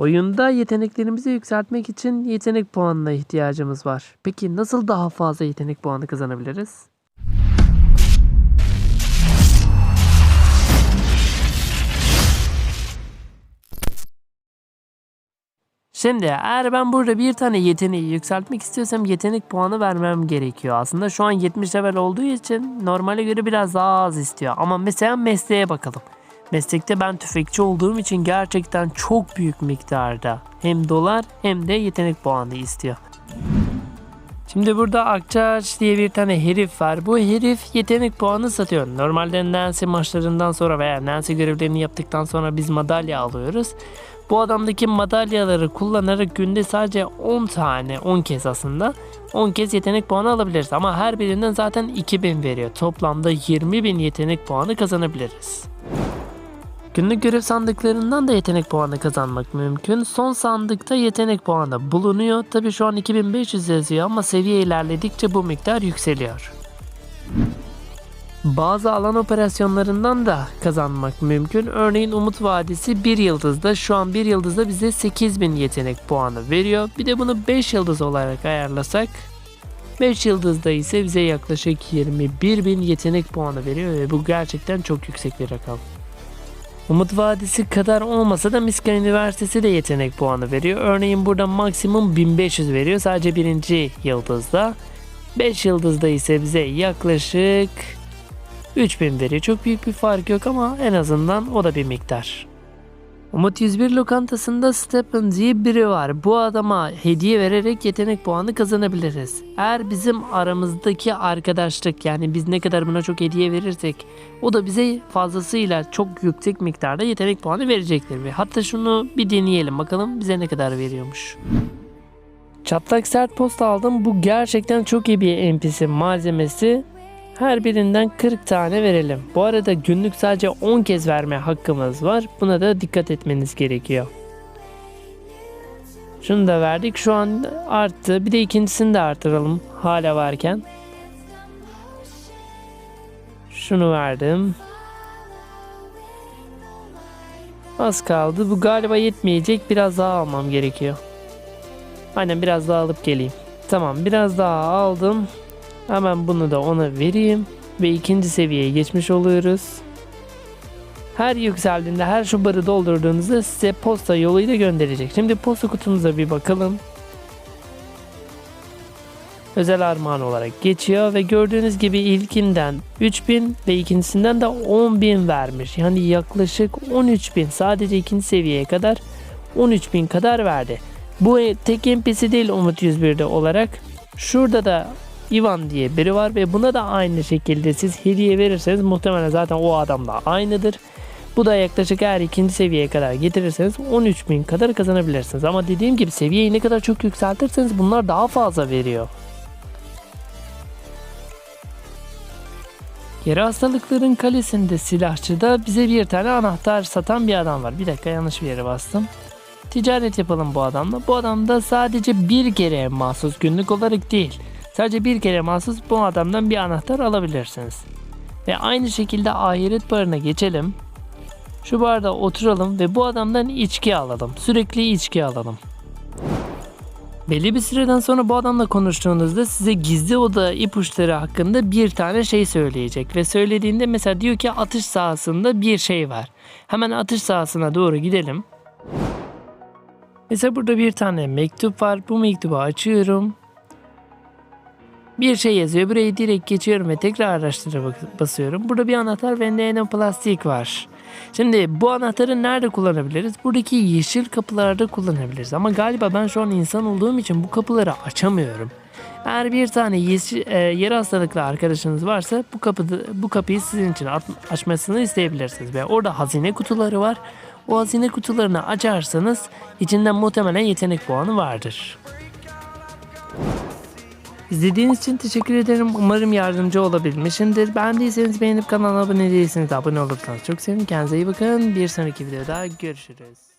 Oyunda yeteneklerimizi yükseltmek için yetenek puanına ihtiyacımız var. Peki nasıl daha fazla yetenek puanı kazanabiliriz? Şimdi eğer ben burada bir tane yeteneği yükseltmek istiyorsam yetenek puanı vermem gerekiyor. Aslında şu an 70 level olduğu için normale göre biraz daha az istiyor. Ama mesela mesleğe bakalım. Meslekte ben tüfekçi olduğum için gerçekten çok büyük miktarda hem dolar hem de yetenek puanı istiyor. Şimdi burada Akçaağaç diye bir tane herif var. Bu herif yetenek puanı satıyor. Normalde Nancy maçlarından sonra veya Nancy görevlerini yaptıktan sonra biz madalya alıyoruz. Bu adamdaki madalyaları kullanarak günde sadece 10 tane, 10 kez aslında 10 kez yetenek puanı alabiliriz. Ama her birinden zaten 2000 veriyor. Toplamda 20.000 yetenek puanı kazanabiliriz. Günlük görev sandıklarından da yetenek puanı kazanmak mümkün. Son sandıkta yetenek puanı bulunuyor. Tabi şu an 2500 yazıyor ama seviye ilerledikçe bu miktar yükseliyor. Bazı alan operasyonlarından da kazanmak mümkün. Örneğin Umut Vadisi 1 yıldızda şu an 1 yıldızda bize 8000 yetenek puanı veriyor. Bir de bunu 5 yıldız olarak ayarlasak 5 yıldızda ise bize yaklaşık 21.000 yetenek puanı veriyor ve bu gerçekten çok yüksek bir rakam. Umut Vadisi kadar olmasa da Miska Üniversitesi de yetenek puanı veriyor. Örneğin burada maksimum 1500 veriyor sadece birinci yıldızda. 5 yıldızda ise bize yaklaşık 3000 veriyor. Çok büyük bir fark yok ama en azından o da bir miktar. Umut 101 lokantasında Stephen diye biri var. Bu adama hediye vererek yetenek puanı kazanabiliriz. Eğer bizim aramızdaki arkadaşlık yani biz ne kadar buna çok hediye verirsek o da bize fazlasıyla çok yüksek miktarda yetenek puanı verecektir. Ve hatta şunu bir deneyelim bakalım bize ne kadar veriyormuş. Çatlak sert posta aldım. Bu gerçekten çok iyi bir NPC malzemesi. Her birinden 40 tane verelim. Bu arada günlük sadece 10 kez verme hakkımız var. Buna da dikkat etmeniz gerekiyor. Şunu da verdik. Şu an arttı. Bir de ikincisini de artıralım hala varken. Şunu verdim. Az kaldı. Bu galiba yetmeyecek. Biraz daha almam gerekiyor. Aynen biraz daha alıp geleyim. Tamam biraz daha aldım. Hemen bunu da ona vereyim. Ve ikinci seviyeye geçmiş oluyoruz. Her yükseldiğinde her şu barı doldurduğunuzda size posta yoluyla gönderecek. Şimdi posta kutumuza bir bakalım. Özel armağan olarak geçiyor ve gördüğünüz gibi ilkinden 3000 ve ikincisinden de 10.000 vermiş. Yani yaklaşık 13.000 sadece ikinci seviyeye kadar 13.000 kadar verdi. Bu tek NPC değil Umut 101'de olarak. Şurada da Ivan diye biri var ve buna da aynı şekilde siz hediye verirseniz muhtemelen zaten o adamla aynıdır. Bu da yaklaşık eğer ikinci seviyeye kadar getirirseniz 13.000 kadar kazanabilirsiniz. Ama dediğim gibi seviyeyi ne kadar çok yükseltirseniz bunlar daha fazla veriyor. Yeri hastalıkların kalesinde silahçıda bize bir tane anahtar satan bir adam var. Bir dakika yanlış bir yere bastım. Ticaret yapalım bu adamla. Bu adam da sadece bir kere mahsus günlük olarak değil. Sadece bir kere mahsus bu adamdan bir anahtar alabilirsiniz. Ve aynı şekilde ahiret barına geçelim. Şu barda oturalım ve bu adamdan içki alalım. Sürekli içki alalım. Belli bir süreden sonra bu adamla konuştuğunuzda size gizli oda ipuçları hakkında bir tane şey söyleyecek. Ve söylediğinde mesela diyor ki atış sahasında bir şey var. Hemen atış sahasına doğru gidelim. Mesela burada bir tane mektup var. Bu mektubu açıyorum. Bir şey yazıyor. Burayı direkt geçiyorum ve tekrar araştıra basıyorum. Burada bir anahtar ve nanoplastik var. Şimdi bu anahtarı nerede kullanabiliriz? Buradaki yeşil kapılarda kullanabiliriz. Ama galiba ben şu an insan olduğum için bu kapıları açamıyorum. Eğer bir tane yeşil, e, yarı hastalıklı arkadaşınız varsa bu kapıda bu kapıyı sizin için açmasını isteyebilirsiniz ve orada hazine kutuları var. O hazine kutularını açarsanız içinden muhtemelen yetenek puanı vardır. İzlediğiniz için teşekkür ederim. Umarım yardımcı olabilmişimdir. Beğendiyseniz beğenip kanala abone değilseniz de abone olursanız çok sevinirim. Kendinize iyi bakın. Bir sonraki videoda görüşürüz.